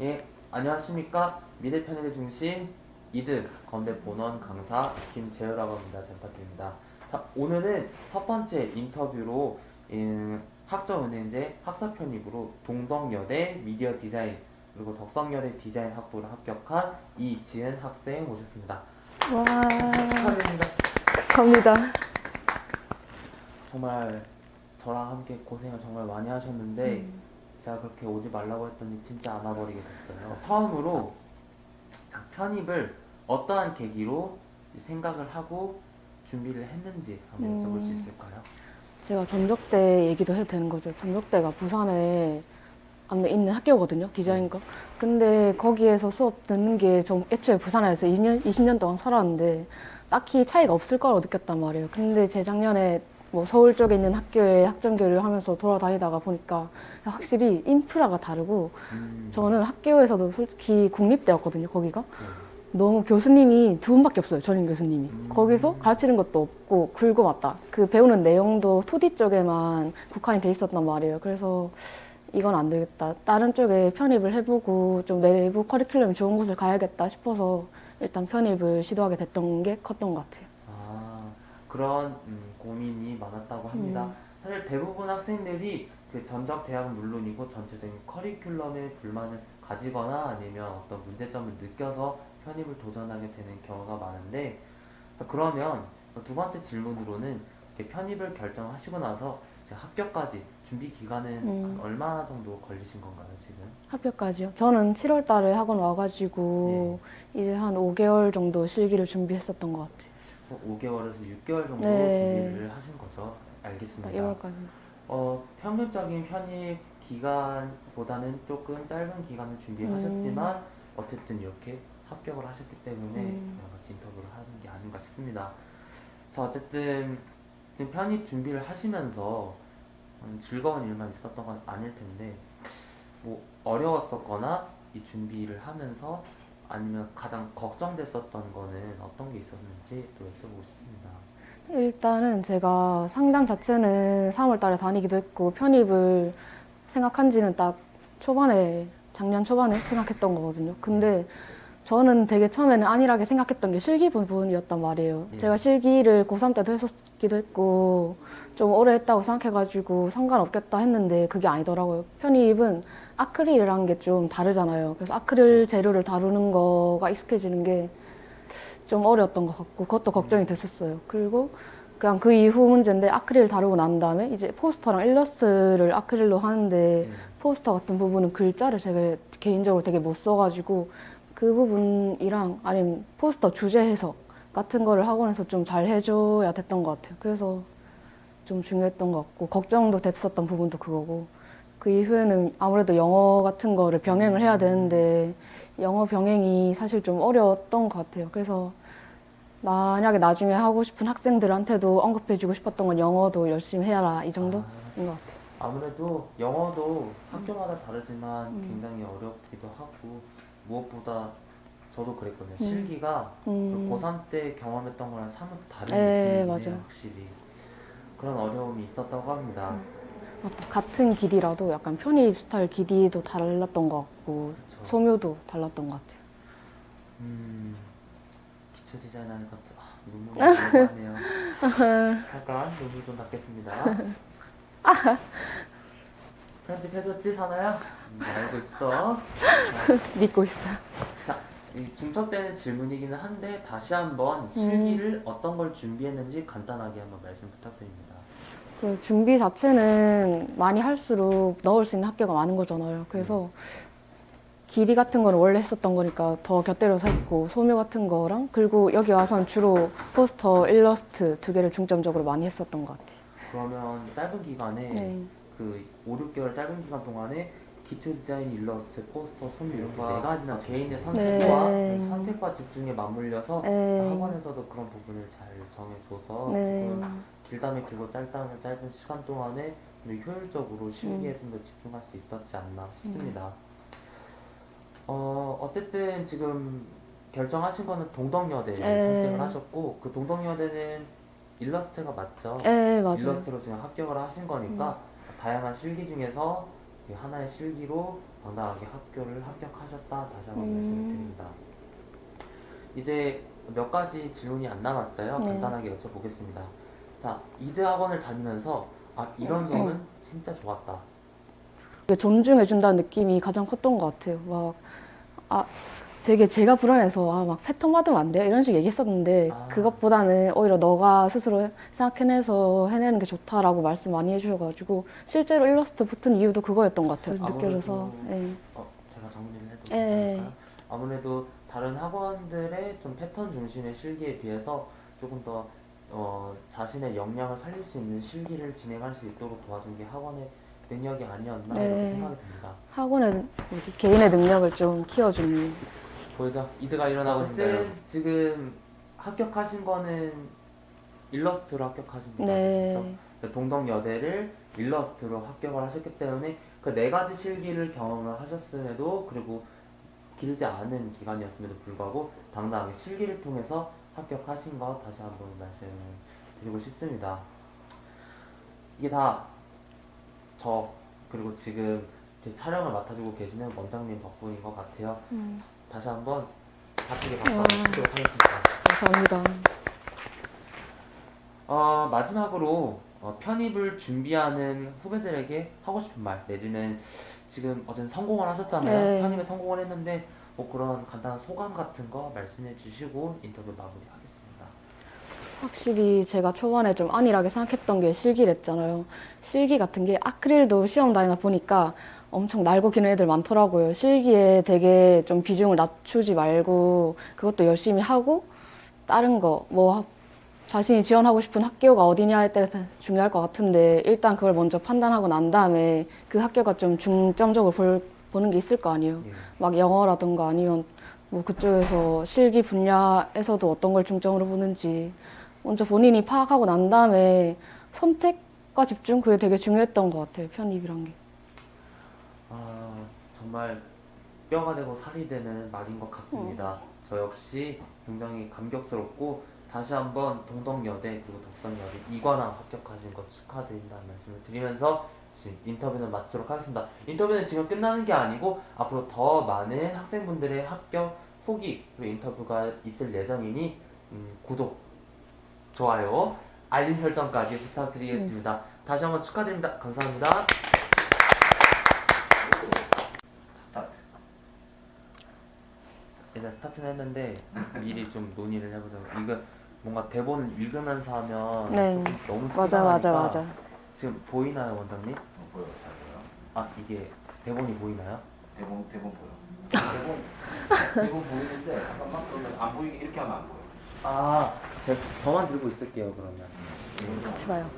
예, 안녕하십니까. 미래 편의의 중심 이드 건대 본원 강사 김재우라고 합니다. 잘 부탁드립니다. 자, 오늘은 첫 번째 인터뷰로 음, 학점은행제 학사 편입으로 동덕여대 미디어 디자인 그리고 덕성여대 디자인 학부를 합격한 이지은 학생 모셨습니다. 와, 축하드립니다. 감사합니다. 정말 저랑 함께 고생을 정말 많이 하셨는데 음. 제가 그렇게 오지 말라고 했더니 진짜 안 와버리게 됐어요. 처음으로 자, 편입을 어떠한 계기로 생각을 하고 준비를 했는지 한번 여쭤볼 수 음. 있을까요? 제가 전적대 얘기도 해도 되는 거죠. 전적대가 부산에 있는 학교거든요. 디자인과. 근데 거기에서 수업 듣는 게 좀 애초에 부산에서 2년, 20년 동안 살았는데 딱히 차이가 없을 거라고 느꼈단 말이에요. 근데 재작년에 뭐 서울 쪽에 있는 학교에 학점 교류를 하면서 돌아다니다가 보니까 확실히 인프라가 다르고 음, 저는 학교에서도 솔직히 국립대였거든요. 거기가. 네. 너무 교수님이 두 분밖에 없어요. 전임 교수님이. 음. 거기서 가르치는 것도 없고 굴고 왔다. 그 배우는 내용도 2D 쪽에만 국한이 돼 있었단 말이에요. 그래서 이건 안 되겠다. 다른 쪽에 편입을 해보고 좀 내부 커리큘럼이 좋은 곳을 가야겠다 싶어서 일단 편입을 시도하게 됐던 게 컸던 것 같아요. 아 그런 음, 고민이 많았다고 합니다. 음. 사실 대부분 학생들이 그 전적 대학은 물론이고 전체적인 커리큘럼에 불만을 가지거나 아니면 어떤 문제점을 느껴서 편입을 도전하게 되는 경우가 많은데 그러면 두 번째 질문으로는 편입을 결정하시고 나서 합격까지 준비 기간은 음. 한 얼마나 정도 걸리신 건가요 지금? 합격까지요. 저는 7월 달에 학원 와가지고 이제 한 5개월 정도 실기를 준비했었던 것 같아요. 5개월에서 6개월 정도 네. 준비를 하신 거죠? 알겠습니다. 1월까지. 어, 평균적인 편입 기간보다는 조금 짧은 기간을 준비하셨지만 어쨌든 이렇게 합격을 하셨기 때문에 음. 인터뷰를 하는 게 아닌가 싶습니다. 자, 어쨌든 지금 편입 준비를 하시면서 음, 즐거운 일만 있었던 건 아닐 텐데 뭐 어려웠었거나 이 준비를 하면서 아니면 가장 걱정됐었던 거는 어떤 게 있었는지 또 여쭤보고 싶습니다. 일단은 제가 상담 자체는 3월 달에 다니기도 했고 편입을 생각한 지는 딱 초반에 작년 초반에 생각했던 거거든요. 근데 저는 되게 처음에는 안일하게 생각했던 게 실기 부분이었단 말이에요. 예. 제가 실기를 고3 때도 했었기도 했고 좀 오래 했다고 생각해가지고 상관없겠다 했는데 그게 아니더라고요. 편입은 아크릴이라는 게 좀 다르잖아요. 그래서 아크릴 재료를 다루는 거가 익숙해지는 게 좀 어려웠던 것 같고 그것도 걱정이 됐었어요. 그리고 그냥 그 이후 문제인데 아크릴 다루고 난 다음에 이제 포스터랑 일러스트를 아크릴로 하는데 네. 포스터 같은 부분은 글자를 제가 개인적으로 되게 못 써가지고 그 부분이랑 아니면 포스터 주제 해석 같은 거를 학원에서 좀 잘 해줘야 됐던 것 같아요. 그래서 좀 중요했던 것 같고 걱정도 됐었던 부분도 그거고 그 이후에는 아무래도 영어 같은 거를 병행을 해야 되는데 영어 병행이 사실 좀 어려웠던 것 같아요. 그래서 만약에 나중에 하고 싶은 학생들한테도 언급해주고 싶었던 건 영어도 열심히 해라 이 정도인 아, 것 같아요. 아무래도 영어도 학교마다 다르지만 음. 굉장히 어렵기도 하고 무엇보다 저도 그랬거든요. 음. 실기가 음. 고3 때 경험했던 거랑 사뭇 다른 네, 맞아요. 확실히. 그런 어려움이 있었다고 합니다. 맞다. 같은 길이라도 약간 편입 스타일 길이도 달랐던 것 같고 그쵸. 소묘도 달랐던 것 같아요. 음, 기초 디자인하는 것도 아, 눈물이 나네요. 잠깐 눈물 좀 닦겠습니다. 편집해줬지 사나야? 음, 알고 있어. 믿고 있어요. 자, 이 중첩 때는 질문이기는 한데 다시 한번 음. 실기를 어떤 걸 준비했는지 간단하게 한번 말씀 부탁드립니다. 그 준비 자체는 많이 할수록 넣을 수 있는 학교가 많은 거잖아요. 그래서 길이 같은 거는 원래 했었던 거니까 더 곁들여서 했고 소묘 같은 거랑 그리고 여기 와서는 주로 포스터, 일러스트 두 개를 중점적으로 많이 했었던 것 같아요. 그러면 짧은 기간에 네. 그 5, 6개월 짧은 기간 동안에 기초 디자인, 일러스트, 포스터, 소묘 이렇게 네 가지나 개인의 선택과 네. 선택과 집중에 맞물려서 네. 학원에서도 그런 부분을 잘 정해줘서 네. 조금 길다면 길고 짧다면 짧은 시간 동안에 좀 효율적으로 실기에 음. 좀더 집중할 수 있었지 않나 싶습니다. 어, 어쨌든 지금 결정하신 거는 동덕여대를 네. 선택을 하셨고 그 동덕여대는 일러스트가 맞죠? 네, 맞아요. 음. 일러스트로 지금 합격을 하신 거니까 다양한 실기 중에서 그 하나의 실기로 당당하게 학교를 합격하셨다 다시 한번 음. 말씀을 드립니다. 이제 몇 가지 질문이 안 남았어요. 네. 간단하게 여쭤보겠습니다. 자, 이드 학원을 다니면서 아 이런 점은 음. 진짜 좋았다. 존중해준다는 느낌이 가장 컸던 것 같아요. 막, 아, 되게 제가 불안해서, 아, 막 패턴 받으면 안 돼요? 이런 식으로 얘기했었는데, 아. 그것보다는 오히려 너가 스스로 생각해내서 해내는 게 좋다라고 말씀 많이 해주셔가지고, 실제로 일러스트 붙은 이유도 그거였던 것 같아요. 아무래도- 느껴져서. 예. 어, 제가 정리를 해도 예. 괜찮을까요? 아무래도 다른 학원들의 좀 패턴 중심의 실기에 비해서 조금 더 어, 자신의 역량을 살릴 수 있는 실기를 진행할 수 있도록 도와준 게 학원의 능력이 아니었나 네. 이렇게 생각이 듭니다. 학원의 뭐지, 개인의 능력을 좀 키워주는. 보이죠? 이드가 일어나고 어쨌든 지금 합격하신 거는 일러스트로 합격하신 거 네. 맞으시죠? 동덕여대를 일러스트로 합격을 하셨기 때문에 그 네 가지 실기를 경험을 하셨음에도 그리고 길지 않은 기간이었음에도 불구하고 당당하게 실기를 통해서 합격하신 거 다시 한번 말씀을 드리고 싶습니다. 이게 다 저 그리고 지금 제 촬영을 맡아주고 계시는 원장님 덕분인 것 같아요. 음, 다시 한번 바쁘게. 한번 치도록 하겠습니다. 감사합니다. 어, 마지막으로 어, 편입을 준비하는 후배들에게 하고 싶은 말 내지는 지금 어제 성공을 하셨잖아요. 네. 편입에 성공을 했는데 뭐 그런 간단한 소감 같은 거 말씀해 주시고 인터뷰 마무리하겠습니다. 확실히 제가 초반에 좀 안일하게 생각했던 게 실기랬잖아요. 실기 같은 게 아크릴도 시험 다니다 보니까 엄청 날고 기는 애들 많더라고요. 실기에 되게 좀 비중을 낮추지 말고 그것도 열심히 하고 다른 거 뭐 자신이 지원하고 싶은 학교가 어디냐에 따라서 중요할 것 같은데 일단 그걸 먼저 판단하고 난 다음에 그 학교가 좀 중점적으로 볼, 보는 게 있을 거 아니에요. 예. 막 영어라든가 아니면 뭐 그쪽에서 실기 분야에서도 어떤 걸 중점으로 보는지 먼저 본인이 파악하고 난 다음에 선택과 집중 그게 되게 중요했던 것 같아요 편입이란 게 아, 정말 뼈가 되고 살이 되는 말인 것 같습니다. 저 역시 굉장히 감격스럽고 다시 한번 동덕여대 그리고 덕선여대 이관왕 합격하신 것 축하드린다는 말씀을 드리면서 지금 인터뷰는 마치도록 하겠습니다. 인터뷰는 지금 끝나는 게 아니고 앞으로 더 많은 학생분들의 합격 후기 그리고 인터뷰가 있을 예정이니 음, 구독, 좋아요, 알림 설정까지 부탁드리겠습니다. 다시 한번 축하드립니다. 감사합니다. 스타트. 일단 스타트는 했는데 미리 좀 논의를 해보자고. 이거 뭔가 대본을 읽으면서 하면 네. 조금 너무 맞아 티가 맞아 나니까 맞아 지금 보이나요 원장님? 어, 보여 잘 보여 아 이게 대본이 보이나요? 대본 대본 보여 대본 대본 보이는데 잠깐만 그러면 안 보이게 이렇게 하면 안 보여 아, 제가 저만 들고 있을게요 그러면. 같이 봐요